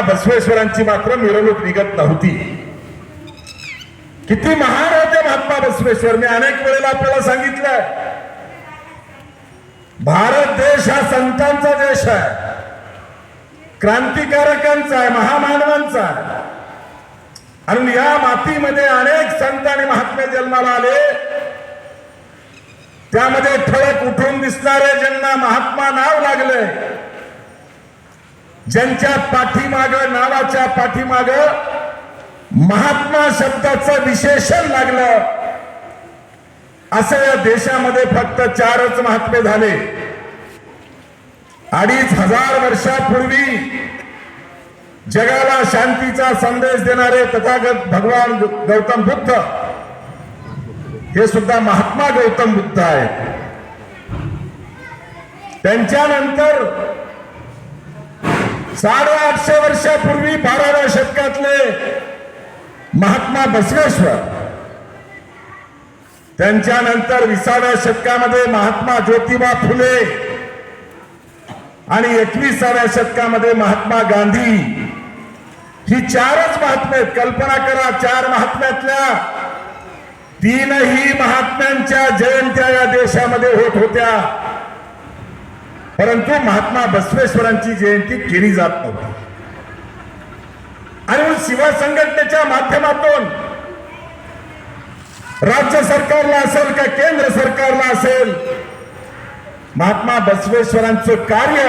बसवेश्वरांची मात्र मिरवणूक निघत नव्हती. किती महान होते महात्मा बसवेश्वर. मी अनेक वेळेला आपल्याला सांगितलंय. भारत देश हा संतांचा देश आहे. क्रांतिकारकांचा आहे महामानवांचा आहे. आणि या मातीमध्ये अनेक संत आणि महात्मे जन्माला आले. त्यामध्ये ठळक उठून दिसणारे ज्यांना महात्मा नाव लागले. ज्यांच्या पाठीमाग नावाच्या पाठीमाग महात्मा शब्दाचं विशेषण लागलं असं या देशामध्ये फक्त चारच महात्मे झाले. अडीच हजार वर्षापूर्वी जगाला शांतीचा संदेश देणारे तथागत भगवान गौतम बुद्ध हे सुद्धा महात्मा गौतम बुद्ध आहेत. त्यांच्यानंतर साडेआठशे वर्षापूर्वी बाराव्या शतकातले महात्मा बसवेश्वर. त्यांच्यानंतर विसाव्या शतकामध्ये महात्मा ज्योतिबा फुले आणि एकविसाव्या शतकामध्ये महात्मा गांधी. ही चारच महात्मे आहेत. कल्पना करा चार महात्म्यातल्या तीनही महात्म्यांच्या जयंत्या या देशामध्ये होत होत्या. परंतु महात्मा बसवेश्वरांची जयंती केली जात नव्हती. आणि शिवा संघटनेच्या माध्यमातून राज्य सरकारला असेल का केंद्र सरकारला असेल महात्मा बसवेश्वरांचं कार्य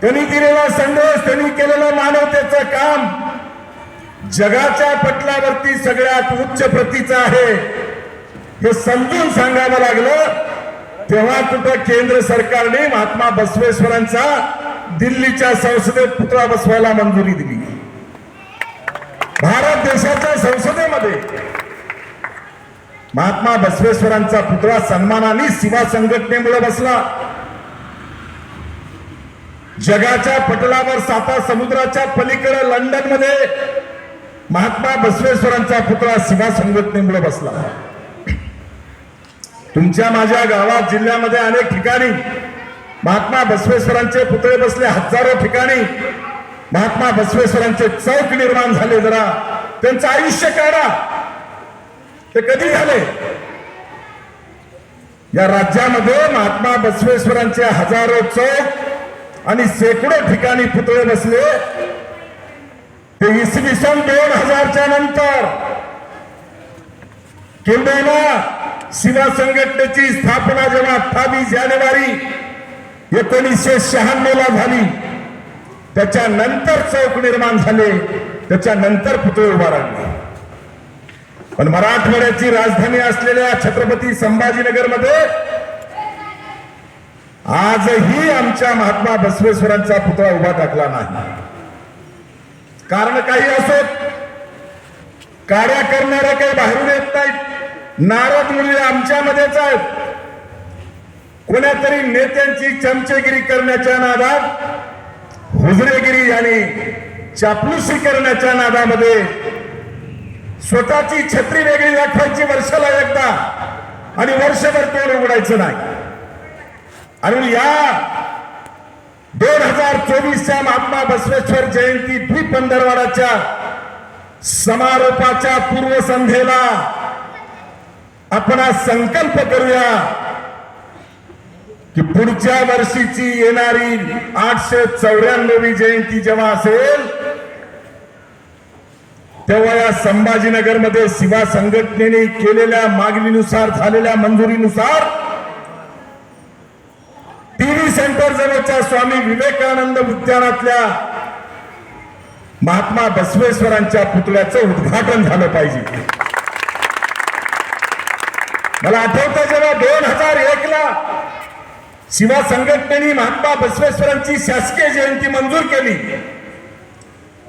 त्यांनी दिलेला संदेश त्यांनी केलेलं मानवतेचं काम जगाच्या पटलावरती सगळ्यात उच्च प्रतीचं आहे हे समजून सांगावं लागलं. तेव्हा कुठं केंद्र सरकारने महात्मा बसवेश्वरांचा दिल्लीच्या संसदेत पुतळा बसवायला मंजुरी दिली. भारत देशाच्या संसदेमध्ये महात्मा बसवेश्वरांचा पुतळा सन्मानाने शिवा संघटनेमुळे बसला. जगाच्या पटलावर साता समुद्राच्या पलीकडे लंडनमध्ये महात्मा बसवेश्वरांचा पुतळा शिवा संघटनेमुळे बसला. तुमच्या माझ्या गावात जिल्ह्यामध्ये अनेक ठिकाणी महात्मा बसवेश्वरांचे पुतळे बसले हजारो ठिकाणी महात्मा बसवेश्वरांचे चौक निर्माण झाले जरा. त्यांचं आयुष्य काढा. ते कधी झाले? या राज्यामध्ये महात्मा बसवेश्वरांचे हजारो चौक आणि शेकडो ठिकाणी पुतळे बसले. ते इसवी सन दोन हजारच्या नंतर. किंबहुना शिवा संघटनेची स्थापना जेव्हा अठ्ठावीस जानेवारी एकोणीसशे शहाण्णव ला झाली त्याच्यानंतर चौक निर्माण झाले त्याच्यानंतर पुतळे उभा पण मराठवाड्याची राजधानी असलेल्या छत्रपती संभाजीनगरमध्ये आजही आमच्या महात्मा बसवेश्वरांचा पुतळा उभा टाकला नाही. कारण काही असोत कार्या करणाऱ्या काही बाहेरून येत नाहीत. नारद मुली आमच्यामध्येच आहेत. कोण्यातरी नेत्यांची चमचेगिरी करण्याच्या नादात हुजरेगिरी आणि चापलुसी करण्याच्या नादामध्ये स्वतःची छत्री वेगळी दाखवायची वर्षाला एकदा आणि वर्षभर तोंड उघडायचं नाही. आणि या दोन हजार चोवीसच्या महात्मा बसवेश्वर जयंती द्विपंधरवाडाच्या समारोपाच्या पूर्वसंध्येला आपण संकल्प करूया की पुढच्या वर्षीची येणारी आठशे चौऱ्याण्णवी जयंती जेव्हा असेल तेव्हा या संभाजीनगरमध्ये शिवा संघटनेने केलेल्या मागणीनुसार झालेल्या मंजुरीनुसार टीव्ही सेंटर जवळच्या स्वामी विवेकानंद उद्यानातल्या महात्मा बसवेश्वरांच्या पुतळ्याचं उद्घाटन झालं पाहिजे. मला आठवतं जेव्हा दोन हजार एक ला शिवा संघटनेने महात्मा बसवेश्वरांची शासकीय जयंती मंजूर केली.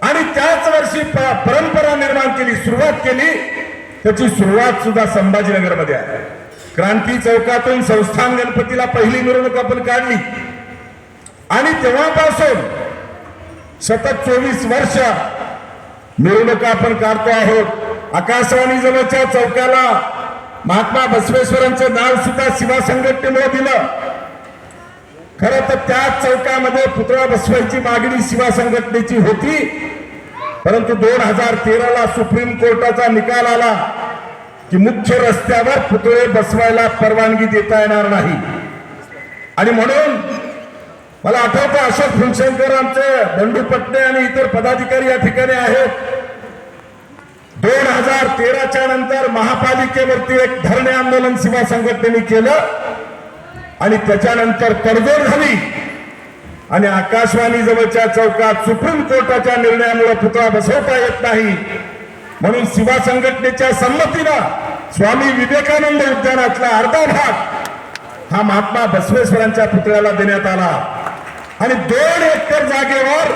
आणि त्याच वर्षी प- परंपरा निर्माण केली सुरुवात केली. त्याची सुरुवात सुद्धा संभाजीनगरमध्ये आहे. क्रांती चौकातून संस्थान गणपतीला पहिली मिरवणूक आपण काढली. आणि तेव्हापासून सतत चोवीस वर्ष मिरवणुका आपण काढतो आहोत. आकाशवाणी जवळच्या चौकाला महात्मा बसवेश्वरांचं नाव सुद्धा शिवा संघटनेमुळे दिलं. खरं तर त्याच चौकामध्ये पुतळा बसवायची मागणी शिवा संघटनेची होती. परंतु दोन हजार तेराला सुप्रीम कोर्टाचा निकाल आला की मुख्य रस्त्यावर पुतळे बसवायला परवानगी देता येणार नाही. आणि म्हणून मला आठवतं अशोक फुलशंकर आमचे बंडू पटणे आणि इतर पदाधिकारी या ठिकाणी आहेत. तेराच्या नंतर महापालिकेवरती एक धरणे आंदोलन शिवा संघटनेने केलं. आणि त्याच्यानंतर तडजोड झाली. आणि आकाशवाणी जवळच्या चौकात सुप्रीम कोर्टाच्या निर्णयामुळे पुतळा बसवता येत नाही. म्हणून शिवा संघटनेच्या संमतीनं स्वामी विवेकानंद उद्यानातला अर्धा भाग हा महात्मा बसवेश्वरांच्या पुतळ्याला देण्यात आला. आणि दोन एकर जागेवर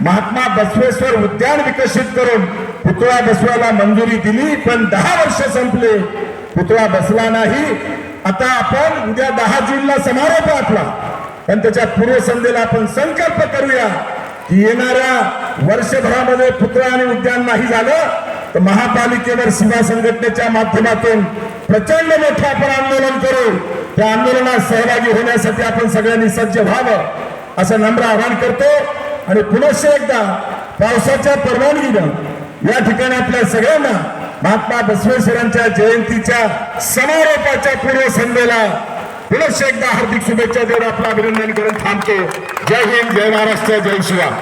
महात्मा बसवेश्वर उद्यान विकसित करून पुतळा बसवायला मंजुरी दिली पण दहा वर्ष संपले. पुतळा बसला नाही. आता आपण उद्या दहा जूनला समारोप आपला पण त्याच्या पूर्वसंध्येला आपण संकल्प करूया की येणाऱ्या वर्षभरामध्ये पुतळा आणि उद्यान नाही झालं तर महापालिकेवर सीमा संघटनेच्या माध्यमातून प्रचंड मोठं आपण आंदोलन करू. त्या आंदोलनात सहभागी होण्यासाठी आपण सगळ्यांनी सज्ज व्हावं असं नम्र आवाहन करतो. आणि पुनश्च एकदा पावसाच्या परवानगीनं या ठिकाणी आपल्या सगळ्यांना महात्मा बसवेश्वरांच्या जयंतीच्या समारोपाच्या पूर्वसंध्येला पुनश्च एकदा हार्दिक शुभेच्छा देऊन आपलं अभिनंदन करून थांबतो. जय हिंद जय महाराष्ट्र जय शिवा.